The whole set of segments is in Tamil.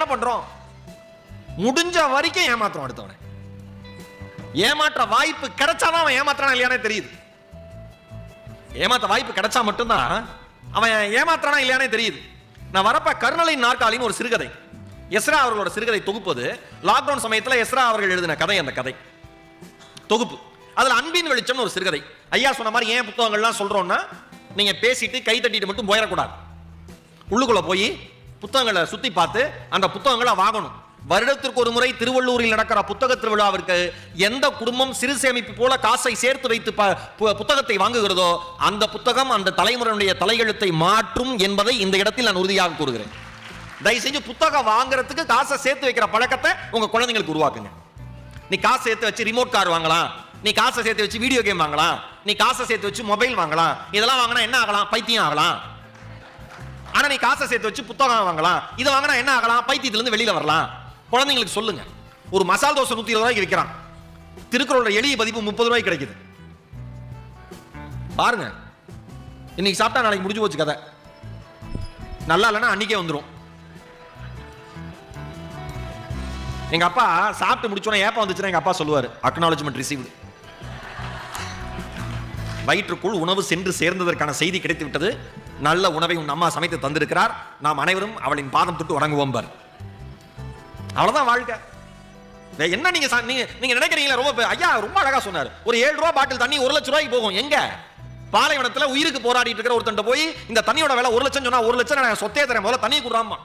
என்ன பண்றோம்? முடிஞ்ச வரைக்கும் ஏமாத்துறோம் அடுத்தவனை. ஏமாற்ற வாய்ப்பு கிடைச்சாதான் அவன் ஏமாத்துறான் இல்லையானே தெரியுது. ஏமாத்த வாய்ப்பு கிடைச்சா மட்டும்தான் அவன் ஏமாத்துறானா இல்லையானே தெரியுது. நான் வரப்ப கர்ணலை நாற்காலின்னு ஒரு சிறுகதை. எஸ்ரா அவர்களோட சிறுகதை தொகுப்பது லாக்டவுன் சமயத்தில் எஸ்ரா அவர்கள் எழுதின கதை அந்த கதை. தொகுப்பு. அதில் அன்பின் வெளிச்சம்னு ஒரு சிறுகதை. ஐயா சொன்ன மாதிரி ஏன் புத்தகங்கள்லாம் சொல்கிறோன்னா நீங்கள் பேசிட்டு கை தட்டிட்டு மட்டும் போயிடக்கூடாது. உள்ளுக்குள்ளே போய் புத்தகங்களை சுற்றி பார்த்து அந்த புத்தகங்களை வாங்கணும். வருடத்திற்கு ஒரு முறை திருவள்ளூரில் நடக்கிற புத்தக திருவிழாவிற்கு எந்த குடும்பம் சிறு சேமிப்பு போல காசை சேர்த்து வைத்து ப- புத்தகத்தை வாங்குகிறதோ அந்த புத்தகம் அந்த தலைமுறையினுடைய தலையெழுத்தை மாற்றும் என்பதை இந்த இடத்தில் நான் உறுதியாக கூறுகிறேன். தயவு செஞ்சு புத்தகம் வாங்குறதுக்கு காசை சேர்த்து வைக்கிற பழக்கத்தை உங்க குழந்தைங்களுக்கு உருவாக்குங்க. நீ காசை சேர்த்து வச்சு ரிமோட் கார் வாங்கலாம் நீ காசை சேர்த்து வச்சு வீடியோ கேம் வாங்கலாம் நீ காசை சேர்த்து வச்சு மொபைல் வாங்கலாம் இதெல்லாம் வாங்கினா என்ன ஆகலாம்? பைத்தியம் ஆகலாம். ஆனா நீ காசை சேர்த்து வச்சு புத்தகம் வாங்கலாம். இதை வாங்கினா என்ன ஆகலாம்? பைத்தியத்துல இருந்து வெளியில வரலாம். குழந்தைங்களுக்கு சொல்லுங்க. ஒரு மசால் தோசை நூத்தி இருபது ரூபாய்க்கு விற்கிறான் திருக்குறளோட எளிய பதிப்பு முப்பது ரூபாய்க்கு கிடைக்குது. பாருங்க. இன்னைக்கு சாப்பிட்டா நாளைக்கு முடிஞ்சு போச்சு கதை. நல்லா இல்லைன்னா அன்னைக்கே வந்துடும் எங்க அப்பா சாப்பிட்டு முடிச்சோன்னே ஏப்பம் வந்துச்சுன்னா எங்க அப்பா சொல்லுவார் அக்னாலஜ்மெண்ட் ரிசீவ்டு வயிற்றுக்குள் உணவு சென்று சேர்ந்ததற்கான செய்தி கிடைத்து விட்டது நல்ல உணவை உன் அம்மா சமைத்து தந்திருக்கிறார். நாம் அனைவரும் அவளின் பாதம் தொட்டு வணங்குவோம் பார். அவ்வளவுதான் வாழ்க்கை. என்ன நீங்க சா- நீங்க நீங்க நினைக்கிறீங்களா ரொம்ப ஐயா ரொம்ப அழகா சொன்னார். ஒரு ஏழு ரூபா பாட்டில் தண்ணி ஒரு லட்சம் ரூபாய்க்கு போகும். எங்க? பாலைவனத்துல உயிருக்கு போராடிட்டு இருக்கிற ஒருத்தன் போய் இந்த தண்ணியோட விலை ஒரு லட்சம் சொன்னா ஒரு லட்சம் நான் சொத்தே தரேன். முதல்ல தண்ணி குடுறாமா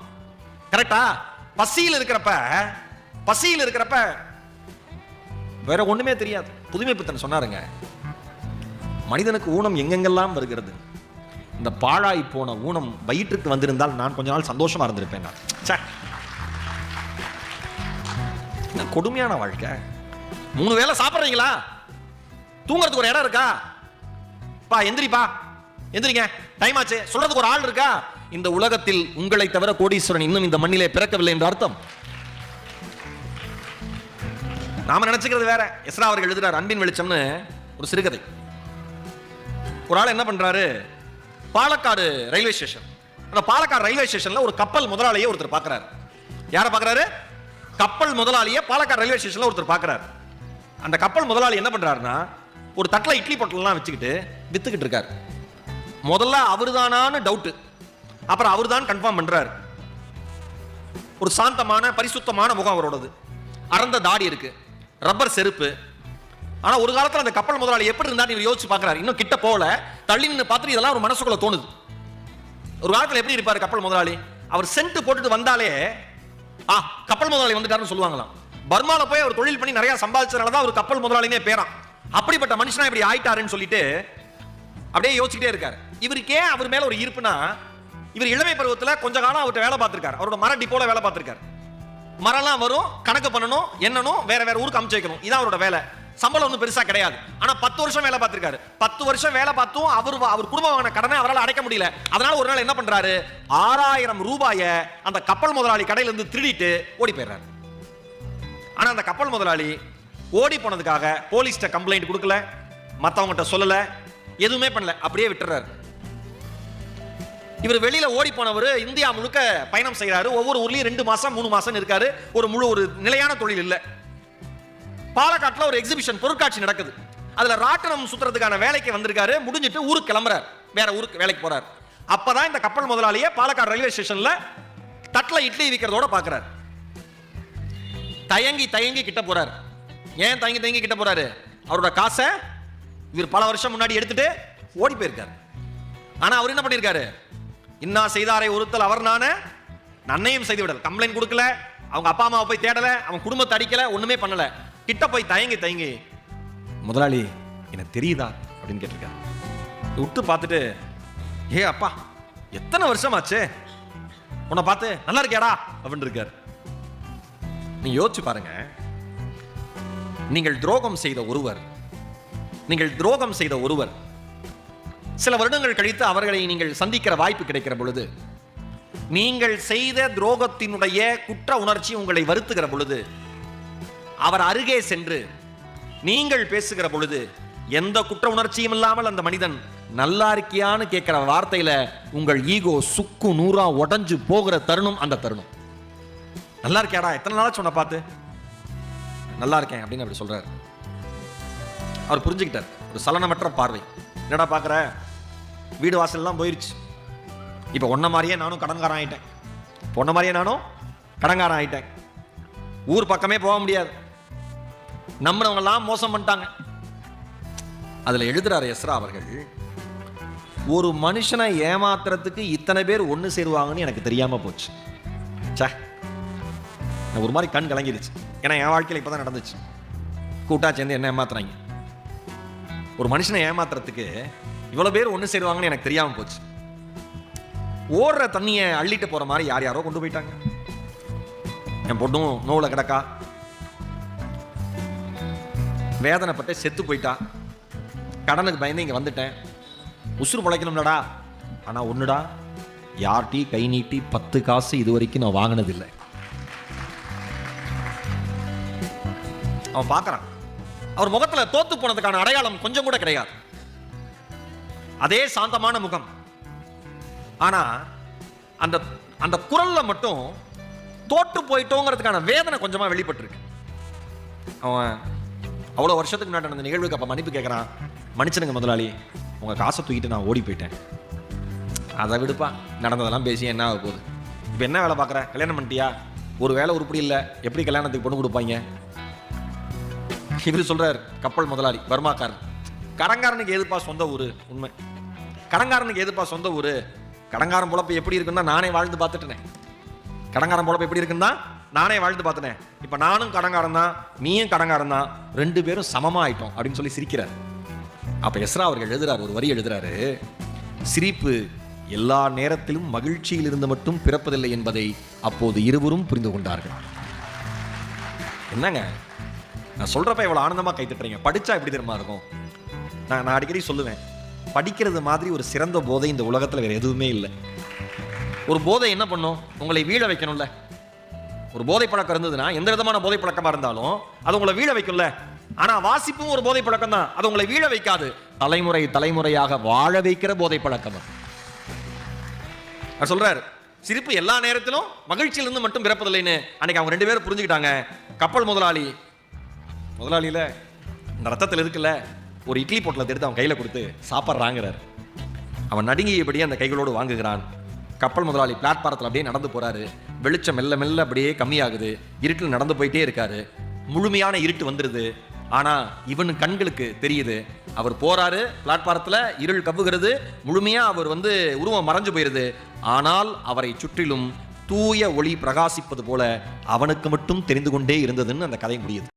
கரெக்டா? பசியில் இருக்கிறப்ப பசியில் இருக்கிறப்ப வேற ஒண்ணுமே தெரியாது. புதுமை பித்தன் சொன்னாருங்க மனிதனுக்கு ஊனம் எங்கெங்கெல்லாம் வருகிறது? இந்த பாழாய் போன ஊனம் வயிற்றுக்கு வந்திருந்தால் நான் கொஞ்ச நாள் சந்தோஷமா இருந்திருப்பேன் நான். ச்சே. என்ன கொடுமையான வாழ்க்கை. மூணு வேளை சாப்பிட்றீங்களா? தூங்குறதுக்கு ஒரு இடம் இருக்கா? பா எந்திரிப்பா. எந்திரிங்க. டைம் ஆச்சு. சொல்றதுக்கு ஒரு ஆள் இருக்கா? இந்த உலகத்தில் உங்களை தவிர கோடீஸ்வரன் இன்னும் இந்த மண்ணிலே பிறக்கவில்லை என்ற அர்த்தம். நாம நினைச்சுக்கிறது வேற. எஸ்ரா அவர்கள் எழுதுறார் அன்பின் வெளிச்சம்னு ஒரு சிறுகதை. ஒரு ஆள் என்ன பண்றாரு? Palakkad railway station. அந்த பாலக்காடு ரயில்வே ஸ்டேஷன்ல ஒரு கப்பல் முதலாளியை ஒருத்தர் பார்க்கறாரு யாரை பார்க்கறாரு கப்பல் முதலாளியை பாலக்காடு ரயில்வே ஸ்டேஷன்ல ஒருத்தர் பார்க்கறாரு அந்த கப்பல் முதலாளி என்ன பண்றாருன்னா ஒரு தட்டில் இட்லி பொட்டலாம் வச்சுக்கிட்டு வித்துக்கிட்டு இருக்காரு. முதல்ல அவர்தானான்னு டவுட்டு அப்புறம் அவர்தான் கன்ஃபார்ம் பண்றாரு. ஒரு சாந்தமான பரிசுத்தமான முகம் அவரோடது. அறந்த தாடி இருக்கு. ரப்பர் செருப்பு ஆனால் ஒரு காலத்தில் அந்த கப்பல் முதலாளி எப்படி இருந்தார் இவர் யோசிச்சு பார்க்குறாரு. இன்னும் கிட்ட போகல. தள்ளி நின்று பார்த்துட்டு இதெல்லாம் ஒரு மனசுக்குள்ள தோணுது. ஒரு காலத்தில் எப்படி இருப்பார் கப்பல் முதலாளி? அவர் சென்ட் போட்டுட்டு வந்தாலே ஆ கப்பல் முதலாளி வந்துட்டாருன்னு சொல்லுவாங்களாம். பர்மாவில் போய் அவர் தொழில் பண்ணி நிறையா சம்பாதிச்சதுனால தான் அவர் கப்பல் முதலாளினே பேரான் அப்படிப்பட்ட மனுஷனா இப்படி ஆயிட்டாருன்னு சொல்லிட்டு அப்படியே யோசிச்சுட்டே இருக்காரு. இவருக்கே அவர் மேல ஒரு ஈர்ப்புனா இவர் இளமை பருவத்தில் கொஞ்ச காலம் அவர்கிட்ட வேலை பார்த்துருக்காரு. அவரோட மர டிப்போல வேலை பார்த்துருக்காரு. மரம்லாம் வரும் கணக்கு பண்ணணும் எண்ணணும் வேற வேற ஊருக்கு அமுச்சு வைக்கணும். இதான் அவரோட வேலை. சம்பளம் ஒன்றும் பெருசாக கிடையாது. ஆனால் பத்து வருஷம் வேலை பார்த்துருக்காரு. பத்து வருஷம் வேலை பார்த்தும் அவர் அவர் குடும்பம் வாங்கின கடனை அவரால் அடைக்க முடியல. அதனால ஒரு நாள் என்ன பண்ணுறாரு ஆறாயிரம் ரூபாயை அந்த கப்பல் முதலாளி கடையிலேருந்து திருடிட்டு ஓடி போயிடுறாரு. ஆனால் அந்த கப்பல் முதலாளி ஓடி போனதுக்காக போலீஸ்கிட்ட கம்ப்ளைண்ட் கொடுக்கல. மற்றவங்ககிட்ட சொல்லலை. எதுவுமே பண்ணல. அப்படியே விட்டுறாரு. இவர் வெளியில ஓடி போனவர் இந்தியா முழுக்க பயணம் செய்கிறாரு ஒவ்வொரு ஊர்லயும் ரெண்டு மாசம் மூணு மாசம் இருக்காரு. ஒரு முழு ஒரு நிலையான தொழில் இல்லை. பாலக்காட்டில் ஒரு எக்ஸிபிஷன் பொருட்காட்சி நடக்குது. அதில் ராட்டனம் சுற்றுறதுக்கான வேலைக்கு வந்திருக்காரு. முடிஞ்சிட்டு ஊருக்கு கிளம்புறாரு. வேற ஊருக்கு வேலைக்கு போறாரு. அப்பதான் இந்த கப்பல் முதலாளியே பாலக்காடு ரயில்வே ஸ்டேஷன்ல தட்டில் இட்லி விற்கிறதோட பாக்குறாரு. தயங்கி தயங்கி கிட்ட போறாரு. ஏன் தயங்கி தயங்கி கிட்ட போறாரு? அவரோட காசை இவர் பல வருஷம் முன்னாடி எடுத்துட்டு ஓடி போயிருக்காரு. ஆனால் அவர் என்ன பண்ணியிருக்காரு இன்னா செய்தாரை ஒருத்தல் அவர் நானே. நன்னையும் செய்து விடல. கம்ப்ளைண்ட் கொடுக்கல. அவங்க அப்பா அம்மாவை போய் தேடலை. அவன் குடும்பத்தை அடிக்கலை. ஒன்றுமே பண்ணலை. கிட்ட போய் தயங்கி தயங்கி முதலாளி எனக்கு தெரியுதா? அப்படின்னு கேட்டிருக்காரு. விட்டு பார்த்துட்டு ஏ அப்பா எத்தனை வருஷமாச்சு? உன்னை பார்த்து நல்லா இருக்கியாடா? அப்படின்னு இருக்காரு. நீ யோசிச்சு பாருங்க. நீங்கள் துரோகம் செய்த ஒருவர் நீங்கள் துரோகம் செய்த ஒருவர் சில வருடங்கள் கழித்து அவர்களை நீங்கள் சந்திக்கிற வாய்ப்பு கிடைக்கிற பொழுது நீங்கள் செய்த துரோகத்தினுடைய குற்ற உணர்ச்சி உங்களை வருத்துகிற பொழுது அவர் அருகே சென்று நீங்கள் பேசுகிற பொழுது எந்த குற்ற உணர்ச்சியும் இல்லாமல் அந்த மனிதன் நல்லா இருக்கியான்னு கேட்கிற வார்த்தையில உங்கள் ஈகோ சுக்கு நூறா உடஞ்சு போகிற தருணம் அந்த தருணம். நல்லா இருக்கியாடா? எத்தனை நாளா சொன்ன பார்த்து? நல்லா இருக்கேன் அப்படின்னு அப்படி சொல்றாரு. அவர் புரிஞ்சுக்கிட்டார். ஒரு சலனமற்ற பார்வை. என்னடா பார்க்குற? வீடு வாசல்லாம் போயிருச்சு. இப்போ ஒன்ன மாதிரியே நானும் கடன்காரன் ஆகிட்டேன் இப்போ மாதிரியே நானும் கடன்காரன் ஆகிட்டேன் ஊர் பக்கமே போக முடியாது. நம்மளவங்கெல்லாம் மோசம் பண்ணிட்டாங்க. அதில் எழுதுறாரு எஸ்ரா அவர்கள் ஒரு மனுஷனை ஏமாத்துறதுக்கு இத்தனை பேர் ஒன்று சேருவாங்கன்னு எனக்கு தெரியாமல் போச்சு. சே ஒரு மாதிரி கண் கலங்கிடுச்சு ஏன்னா என் வாழ்க்கையில் இப்போ தான் நடந்துச்சு. கூட்டா சேர்ந்து என்ன ஏமாத்துறாங்க? ஒரு மனுஷனை ஏமாத்துறதுக்கு இவ்வளோ பேர் ஒன்று சேருவாங்கன்னு எனக்கு தெரியாமல் போச்சு. ஓடுற தண்ணியை அள்ளிட்டு போகிற மாதிரி யார் யாரோ கொண்டு போயிட்டாங்க. என் பொண்ணும் நோவில் கிடக்கா. வேதனைப்பட்டு செத்து போயிட்டா கடனுக்கு பயந்து இங்கே வந்துட்டேன். உசுறு பிழைக்கணும்லடா ஆனால் ஒன்றுடா யார்ட்டி கை நீட்டி பத்து காசு இது வரைக்கும் நான் வாங்கினதில்லை. அவன் பார்க்குறான். அவர் முகத்துல தோத்து போனதுக்கான அடையாளம் கொஞ்சம் கூட கிடையாது. அதே சாந்தமான முகம். ஆனா அந்த அந்த குரல்ல மட்டும் தோற்று போயிட்டோங்கிறதுக்கான வேதனை கொஞ்சமா வெளிப்பட்டிருக்கு. அவன் அவ்வளோ வருஷத்துக்கு முன்னாடி நடந்த நிகழ்வுக்கு அப்போ மன்னிப்பு கேட்குறான் மன்னிச்சிடுங்க முதலாளி. உங்கள் காசை தூக்கிட்டு நான் ஓடி போயிட்டேன். அதை விடுப்பா. நடந்ததெல்லாம் பேசி என்ன ஆக போகுது? இப்போ என்ன வேலை பார்க்குற? கல்யாணம் பண்ணிட்டியா? ஒரு வேலை உருப்படி இல்லை. எப்படி கல்யாணத்துக்கு பொண்ணு கொடுப்பாங்க? இவர் சொல்கிறார் கப்பல் முதலாளி பர்மாக்காரன் கடங்காரனுக்கு எதுப்பா சொந்த ஊர் உண்மை. கடங்காரனுக்கு எதுப்பா சொந்த ஊர். கடங்காரன் பொழப்பு எப்படி இருக்குன்னா நானே வாழ்ந்து பார்த்துட்டேனே கடங்காரன் பொழப்பு எப்படி இருக்குன்னா நானே வாழ்ந்து பார்த்தேன். இப்போ நானும் கடங்காரன் தான் நீயும் கடங்காரன் தான் ரெண்டு பேரும் சமமாக ஆயிட்டோம் அப்படின்னு சொல்லி சிரிக்கிறார். அப்போ எஸ்ரா அவர்கள் எழுதுறாரு ஒரு வரி எழுதுறாரு. சிரிப்பு எல்லா நேரத்திலும் மகிழ்ச்சியில் இருந்து மட்டும் பிறப்பதில்லை என்பதை அப்போது இருவரும் புரிந்து கொண்டார்கள். என்னங்க? நான் சொல்கிறப்ப இவ்வளோ ஆனந்தமாக கைத்தட்டுறீங்க படித்தா படிச்சா எப்படி தெரியுமா இருக்கும்? நான் நான் அடிக்கடி சொல்லுவேன். படிக்கிறது மாதிரி ஒரு சிறந்த போதை இந்த உலகத்தில் வேறு எதுவுமே இல்லை. ஒரு போதை என்ன பண்ணும்? உங்களை வீழ வைக்கணும்ல. ஒரு போதை பழக்கம் இருந்ததுன்னா எந்த விதமான போதை பழக்கமா இருந்தாலும் அது உங்களை வீழ வைக்கும்ல. ஆனா வாசிப்பும் ஒரு போதை பழக்கம் தான். அது உங்களை வீழ வைக்காது. தலைமுறை தலைமுறையாக வாழ வைக்கிற போதை பழக்கம் அது. அவர் சொல்றாரு சிரிப்பு எல்லா நேரத்திலும் மகிழ்ச்சியிலிருந்து மட்டும் பிறப்பதில்லைன்னு அன்னைக்கு அவங்க ரெண்டு பேரும் புரிஞ்சுக்கிட்டாங்க. கப்பல் முதலாளி முதலாளியில இந்த ரத்தத்தில் இருக்குல்ல ஒரு இட்லி பொட்டலத்தை எடுத்து அவன் கையில கொடுத்து சாப்பிட்றாங்கிறார். அவன் நடுங்கியபடி அந்த கைகளோடு வாங்குகிறான். கப்பல் முதலாளி பிளாட்பாரத்தில் அப்படியே நடந்து போறாரு. வெளிச்சம் மெல்ல மெல்ல அப்படியே கம்மியாகுது. இருட்டில் நடந்து போயிட்டே இருக்காரு. முழுமையான இருட்டு வந்துடுது ஆனால் இவன் கண்களுக்கு தெரியுது. அவர் போறாரு பிளாட்பாரத்தில் இருள் கவ்வுகிறது. முழுமையாக அவர் வந்து உருவம் மறைஞ்சு போயிருது. ஆனால் அவரை சுற்றிலும் தூய ஒளி பிரகாசிப்பது போல அவனுக்கு மட்டும் தெரிந்து கொண்டே இருந்ததுன்னு அந்த கதை முடியுது.